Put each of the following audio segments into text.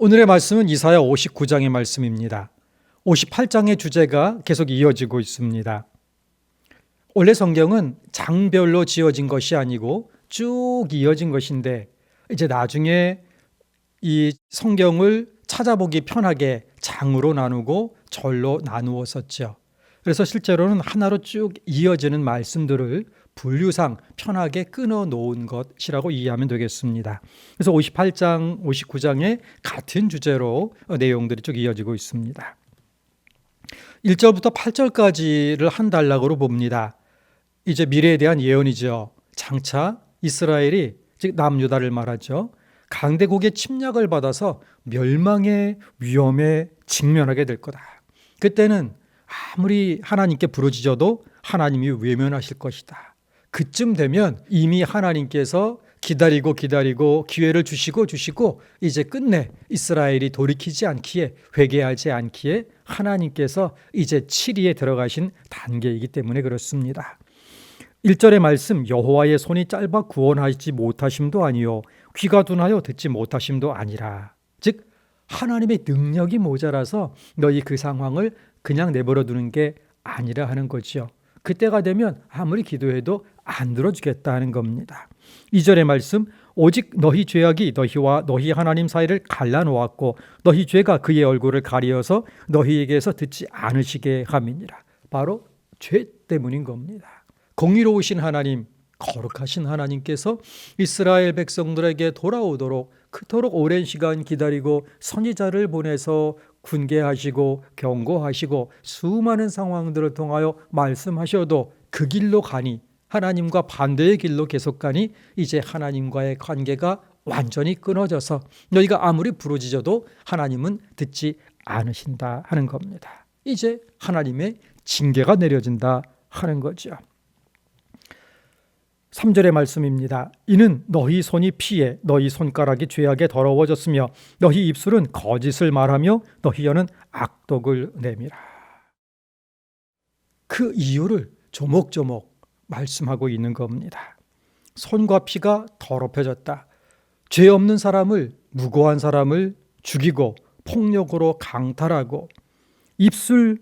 오늘의 말씀은 이사야 59장의 말씀입니다. 58장의 주제가 계속 이어지고 있습니다. 원래 성경은 장별로 지어진 것이 아니고 쭉 이어진 것인데 이제 나중에 이 성경을 찾아보기 편하게 장으로 나누고 절로 나누었었죠. 그래서 실제로는 하나로 쭉 이어지는 말씀들을 분류상 편하게 끊어 놓은 것이라고 이해하면 되겠습니다. 그래서 58장, 59장에 같은 주제로 내용들이 쭉 이어지고 있습니다. 1절부터 8절까지를 한 단락으로 봅니다. 이제 미래에 대한 예언이죠. 장차 이스라엘이 즉 남유다를 말하죠. 강대국의 침략을 받아서 멸망의 위험에 직면하게 될 거다. 그때는 아무리 하나님께 부르짖어도 하나님이 외면하실 것이다. 그쯤 되면 이미 하나님께서 기다리고 기다리고 기회를 주시고 주시고 이제 끝내 이스라엘이 돌이키지 않기에 회개하지 않기에 하나님께서 이제 7위에 들어가신 단계이기 때문에 그렇습니다. 1절의 말씀 여호와의 손이 짧아 구원하지 못하심도 아니요 귀가 둔하여 듣지 못하심도 아니라 즉 하나님의 능력이 모자라서 너희 그 상황을 그냥 내버려 두는 게 아니라 하는 거지요. 그때가 되면 아무리 기도해도 안 들어주겠다 하는 겁니다. 2절의 말씀 오직 너희 죄악이 너희와 너희 하나님 사이를 갈라놓았고 너희 죄가 그의 얼굴을 가리어서 너희에게서 듣지 않으시게 함이니라. 바로 죄 때문인 겁니다. 공의로우신 하나님, 거룩하신 하나님께서 이스라엘 백성들에게 돌아오도록 그토록 오랜 시간 기다리고 선지자를 보내서 군계하시고 경고하시고 수많은 상황들을 통하여 말씀하셔도 그 길로 가니 하나님과 반대의 길로 계속 가니 이제 하나님과의 관계가 완전히 끊어져서 너희가 아무리 부르짖어도 하나님은 듣지 않으신다 하는 겁니다. 이제 하나님의 징계가 내려진다 하는 거죠. 3절의 말씀입니다. 이는 너희 손이 피해 너희 손가락이 죄악에 더러워졌으며 너희 입술은 거짓을 말하며 너희 혀는 악독을 내미라. 그 이유를 조목조목 말씀하고 있는 겁니다. 손과 피가 더럽혀졌다. 죄 없는 사람을 무고한 사람을 죽이고 폭력으로 강탈하고 입술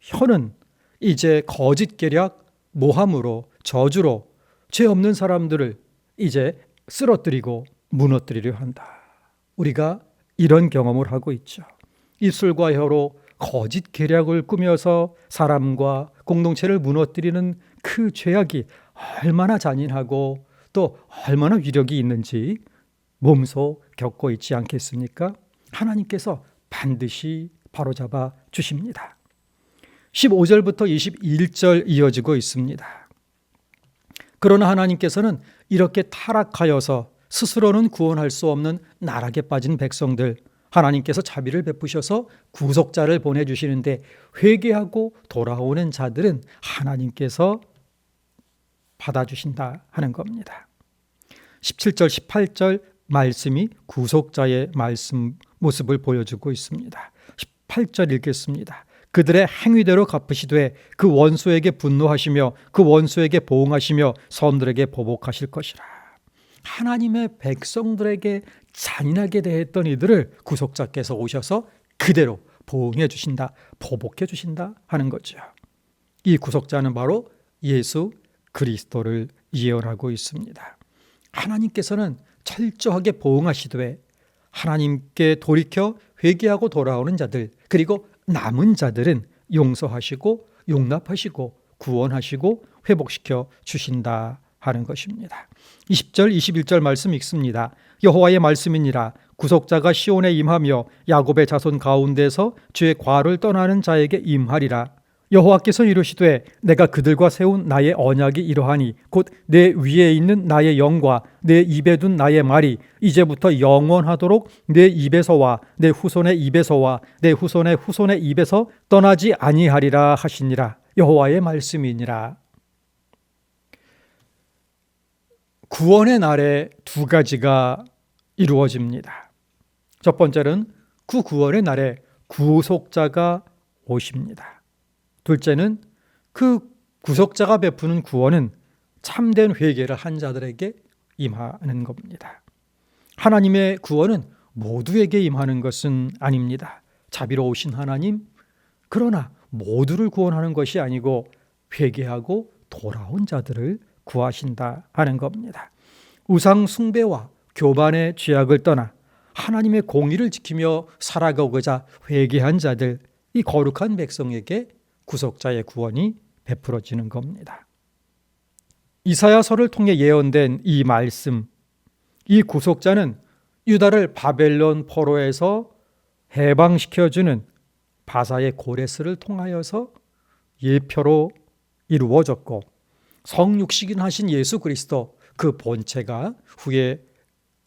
혀는 이제 거짓 계략 모함으로 저주로 죄 없는 사람들을 이제 쓰러뜨리고 무너뜨리려 한다. 우리가 이런 경험을 하고 있죠. 입술과 혀로 거짓 계략을 꾸며서 사람과 공동체를 무너뜨리는 그 죄악이 얼마나 잔인하고 또 얼마나 위력이 있는지 몸소 겪고 있지 않겠습니까? 하나님께서 반드시 바로잡아 주십니다. 15절부터 21절 이어지고 있습니다. 그러나 하나님께서는 이렇게 타락하여서 스스로는 구원할 수 없는 나락에 빠진 백성들 하나님께서 자비를 베푸셔서 구속자를 보내주시는데 회개하고 돌아오는 자들은 하나님께서 받아주신다 하는 겁니다. 17절, 18절 말씀이 구속자의 말씀 모습을 보여주고 있습니다. 18절 읽겠습니다. 그들의 행위대로 갚으시되 그 원수에게 분노하시며 그 원수에게 보응하시며 선들에게 보복하실 것이라. 하나님의 백성들에게 잔인하게 대했던 이들을 구속자께서 오셔서 그대로 보응해 주신다, 보복해 주신다 하는 거죠. 이 구속자는 바로 예수 그리스도를 예언하고 있습니다. 하나님께서는 철저하게 보응하시되 하나님께 돌이켜 회개하고 돌아오는 자들 그리고 남은 자들은 용서하시고 용납하시고 구원하시고 회복시켜 주신다 하는 것입니다. 20절 21절 말씀 읽습니다. 여호와의 말씀이니라 구속자가 시온에 임하며 야곱의 자손 가운데서 죄의 과를 떠나는 자에게 임하리라 여호와께서 이르시되 내가 그들과 세운 나의 언약이 이러하니 곧 내 위에 있는 나의 영과 내 입에 둔 나의 말이 이제부터 영원하도록 내 입에서와 내 후손의 입에서와 내 후손의 후손의 입에서 떠나지 아니하리라 하시니라 여호와의 말씀이니라 구원의 날에 두 가지가 이루어집니다. 첫 번째는 그 구원의 날에 구속자가 오십니다. 둘째는 그 구속자가 베푸는 구원은 참된 회개를 한 자들에게 임하는 겁니다. 하나님의 구원은 모두에게 임하는 것은 아닙니다. 자비로우신 하나님, 그러나 모두를 구원하는 것이 아니고 회개하고 돌아온 자들을 구하신다 하는 겁니다. 우상 숭배와 교반의 죄악을 떠나 하나님의 공의를 지키며 살아가고자 회개한 자들, 이 거룩한 백성에게 구속자의 구원이 베풀어지는 겁니다. 이사야서를 통해 예언된 이 말씀, 이 구속자는 유다를 바벨론 포로에서 해방시켜주는 바사의 고레스를 통하여서 예표로 이루어졌고 성육식인 하신 예수 그리스도 그 본체가 후에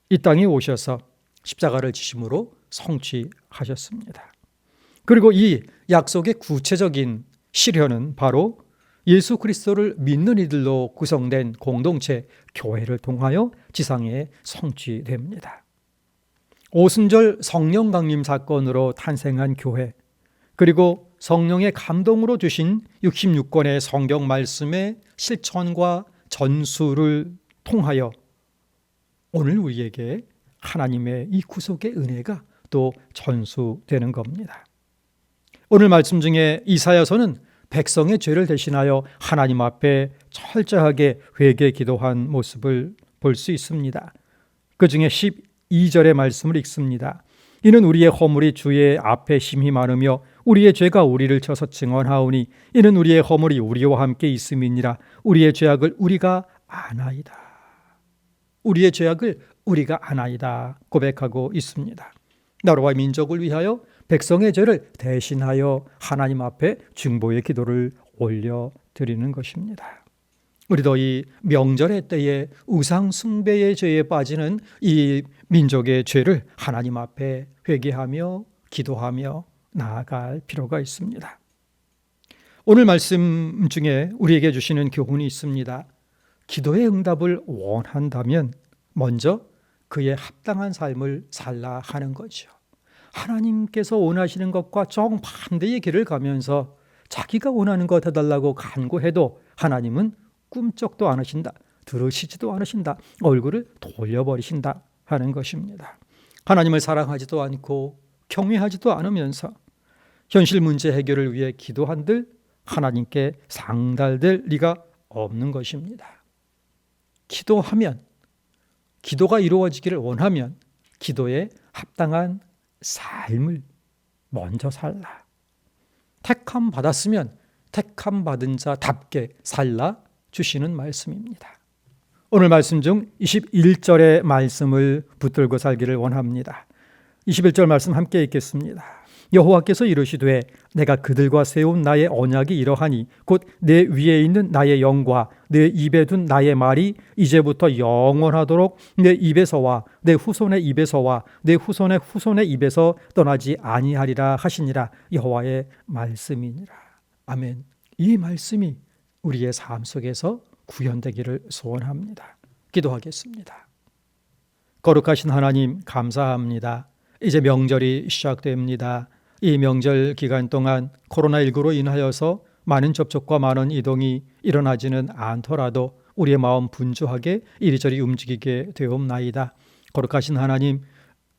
이 땅에 오셔서 십자가를 지심으로 성취하셨습니다. 그리고 이 약속의 구체적인 실현은 바로 예수 그리스도를 믿는 이들로 구성된 공동체 교회를 통하여 지상에 성취됩니다. 오순절 성령 강림 사건으로 탄생한 교회 그리고 성령의 감동으로 주신 66권의 성경 말씀의 실천과 전수를 통하여 오늘 우리에게 하나님의 이 구속의 은혜가 또 전수되는 겁니다. 오늘 말씀 중에 이사야서는 백성의 죄를 대신하여 하나님 앞에 철저하게 회개 기도한 모습을 볼 수 있습니다. 그 중에 12절의 말씀을 읽습니다. 이는 우리의 허물이 주의 앞에 심히 많으며 우리의 죄가 우리를 쳐서 증언하오니 이는 우리의 허물이 우리와 함께 있음이니라 우리의 죄악을 우리가 아나이다. 우리의 죄악을 우리가 아나이다 고백하고 있습니다. 나라와 민족을 위하여 백성의 죄를 대신하여 하나님 앞에 중보의 기도를 올려 드리는 것입니다. 우리도 이 명절의 때에 우상 숭배의 죄에 빠지는 이 민족의 죄를 하나님 앞에 회개하며 기도하며 나아갈 필요가 있습니다. 오늘 말씀 중에 우리에게 주시는 교훈이 있습니다. 기도의 응답을 원한다면 먼저 그의 합당한 삶을 살라 하는 거죠. 하나님께서 원하시는 것과 정반대의 길을 가면서 자기가 원하는 것 해달라고 간구해도 하나님은 꿈쩍도 안 하신다. 들으시지도 않으신다. 얼굴을 돌려버리신다 하는 것입니다. 하나님을 사랑하지도 않고 경외하지도 않으면서 현실 문제 해결을 위해 기도한들 하나님께 상달될 리가 없는 것입니다. 기도하면 기도가 이루어지기를 원하면 기도에 합당한 삶을 먼저 살라. 택함 받았으면 택함 받은 자답게 살라 주시는 말씀입니다. 오늘 말씀 중 21절의 말씀을 붙들고 살기를 원합니다. 21절 말씀 함께 읽겠습니다. 여호와께서 이르시되 내가 그들과 세운 나의 언약이 이러하니 곧 내 위에 있는 나의 영과 내 입에 둔 나의 말이 이제부터 영원하도록 내 입에서와 내 후손의 입에서와 내 후손의 후손의 입에서 떠나지 아니하리라 하시니라 여호와의 말씀이니라. 아멘. 이 말씀이 우리의 삶 속에서 구현되기를 소원합니다. 기도하겠습니다. 거룩하신 하나님 감사합니다. 이제 명절이 시작됩니다. 이 명절 기간 동안 코로나19로 인하여서 많은 접촉과 많은 이동이 일어나지는 않더라도 우리의 마음 분주하게 이리저리 움직이게 되옵나이다. 거룩하신 하나님,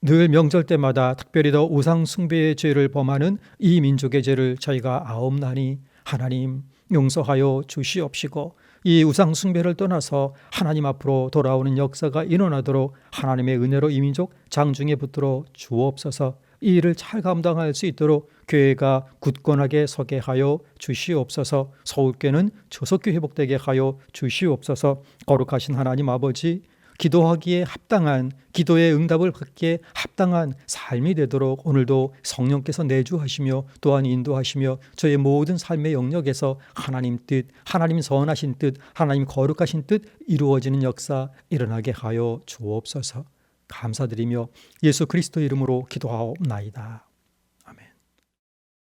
늘 명절 때마다 특별히 더 우상 숭배의 죄를 범하는 이 민족의 죄를 저희가 아옵나니 하나님 용서하여 주시옵시고 이 우상 숭배를 떠나서 하나님 앞으로 돌아오는 역사가 일어나도록 하나님의 은혜로 이 민족 장중에 붙들어 주옵소서 이 일을 잘 감당할 수 있도록 교회가 굳건하게 서게 하여 주시옵소서 서울교는 저속교 회복되게 하여 주시옵소서 거룩하신 하나님 아버지 기도하기에 합당한 기도의 응답을 받기에 합당한 삶이 되도록 오늘도 성령께서 내주하시며 또한 인도하시며 저의 모든 삶의 영역에서 하나님 뜻, 하나님 선하신 뜻, 하나님 거룩하신 뜻 이루어지는 역사 일어나게 하여 주옵소서. 감사드리며 예수 그리스도 이름으로 기도하옵나이다.